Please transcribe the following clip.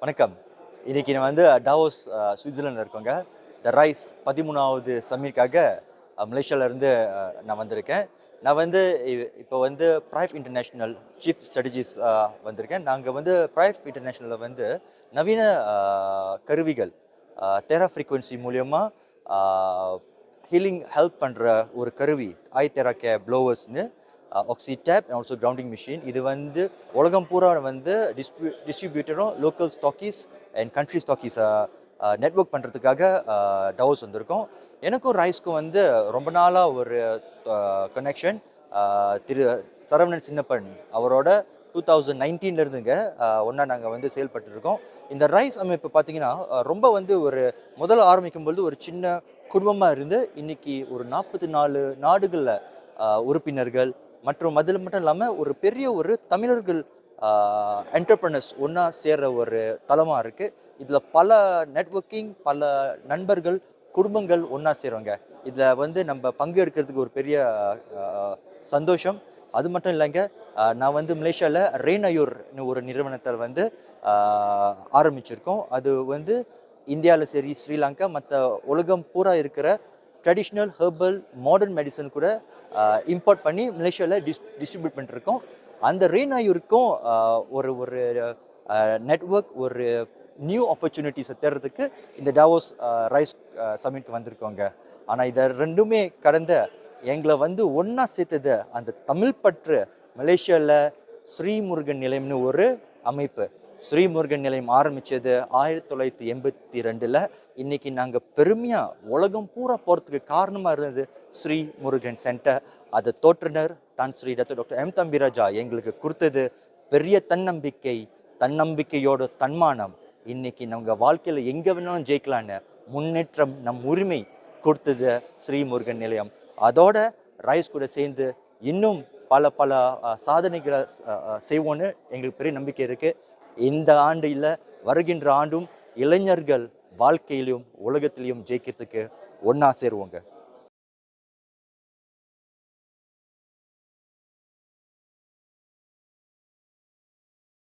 வணக்கம். இன்னைக்கு நான் வந்து டாவோஸ் சுவிட்சர்லாண்டில் இருக்கோங்க. த ரைஸ் பதிமூணாவது சம்மிட்காக மலேசியாவிலேருந்து நான் வந்திருக்கேன். நான் வந்து இப்போ வந்து ப்ரைஃப் இன்டர்நேஷ்னல் சீஃப் ஸ்ட்ராட்டஜிஸ் வந்திருக்கேன். நாங்கள் வந்து ப்ரைஃப் இன்டர்நேஷ்னலில் வந்து நவீன கருவிகள் தெரா ஃப்ரீக்குவன்சி மூலியமாக ஹீலிங் ஹெல்ப் பண்ணுற ஒரு கருவி I Tera K ப்ளோவர்ஸ்னு oxy tab and also grounding machine இது வந்து உலகம் பூரா வந்து டிஸ்ட்ரி டிஸ்ட்ரிபியூட்டரும் லோக்கல் ஸ்டாக்கீஸ் அண்ட் கண்ட்ரி ஸ்டாக்கீஸை நெட்வொர்க் பண்ணுறதுக்காக டவுஸ் வந்திருக்கோம். எனக்கும் ரைஸ்க்கும் வந்து ரொம்ப நாளாக ஒரு கனெக்ஷன் திரு சரவணன் சின்னப்பன் அவரோட டூ தௌசண்ட் நைன்டீன்லேருந்துங்க ஒன்றா நாங்கள் வந்து செயல்பட்டுருக்கோம். இந்த ரைஸ் அமைப்பு பார்த்தீங்கன்னா ரொம்ப வந்து ஒரு முதல்ல ஆரம்பிக்கும் பொழுது ஒரு சின்ன குடும்பமாக இருந்து இன்னைக்கு ஒரு நாற்பத்தி நாலு நாடுகளில் உறுப்பினர்கள் மற்றும் அதில் மட்டும் இல்லாமல் ஒரு பெரிய ஒரு தமிழர்கள் என்டர்பிரனர்ஸ் ஒன்றா சேர்ற ஒரு தளமாக இருக்குது இதில் பல நெட்வொர்க்கிங் பல நண்பர்கள் குடும்பங்கள் ஒன்றா சேருவாங்க. இதில் வந்து நம்ம பங்கு எடுக்கிறதுக்கு ஒரு பெரிய சந்தோஷம். அது மட்டும் இல்லைங்க நான் வந்து மலேசியாவில் ரெய்னயூர்னு ஒரு நிறுவனத்தை வந்து ஆரம்பிச்சிருக்கோம். அது வந்து இந்தியாவில் சரி ஸ்ரீலங்கா மற்ற உலகம் பூரா இருக்கிற ட்ரெடிஷ்னல் ஹெர்பல் மாடர்ன் மெடிசன் கூட இம்போர்ட் பண்ணி மலேசியாவில் டிஸ் டிஸ்ட்ரிபியூட் பண்ணிருக்கோம் அந்த ரீநாயூருக்கும் ஒரு ஒரு நெட்வொர்க் ஒரு நியூ ஆப்பர்ச்சுனிட்டிஸை தேடுறதுக்கு இந்த டாவோஸ் ரைஸ் சமிட்க்கு வந்திருக்கோங்க. ஆனால் இதை ரெண்டுமே கடந்த எங்களை வந்து ஒன்றா சேர்த்தது அந்த தமிழ் பற்று மலேசியாவில் ஸ்ரீமுருகன் நிலையம்னு ஒரு அமைப்பு. ஸ்ரீமுருகன் நிலையம் ஆரம்பித்தது ஆயிரத்தி தொள்ளாயிரத்தி எண்பத்தி ரெண்டில். இன்றைக்கி நாங்கள் பெருமையாக உலகம் பூரா போகிறதுக்கு காரணமாக இருந்தது ஸ்ரீ முருகன் சென்டர் அதை தோற்றுனர் தான் Shri doctor doctor M Thambiraja எங்களுக்கு கொடுத்தது பெரிய தன்னம்பிக்கை தன்னம்பிக்கையோட தன்மானம். இன்னைக்கு நம்ம வாழ்க்கையில் எங்கே வேணாலும் ஜெயிக்கலான்னு முன்னேற்றம் நம் உரிமை கொடுத்தது ஸ்ரீ முருகன் நிலையம். அதோட ரைஸ் கூட சேர்ந்து இன்னும் பல பல சாதனைகளை செய்வோன்னு எங்களுக்கு பெரிய நம்பிக்கை இருக்குது இந்த ஆண்டு இல்லை வருகின்ற ஆண்டும் இளைஞர்கள் வாழ்க்கையிலும் உலகத்திலையும் ஜெயிக்கிறதுக்கு ஒன்றா சேருவோங்க.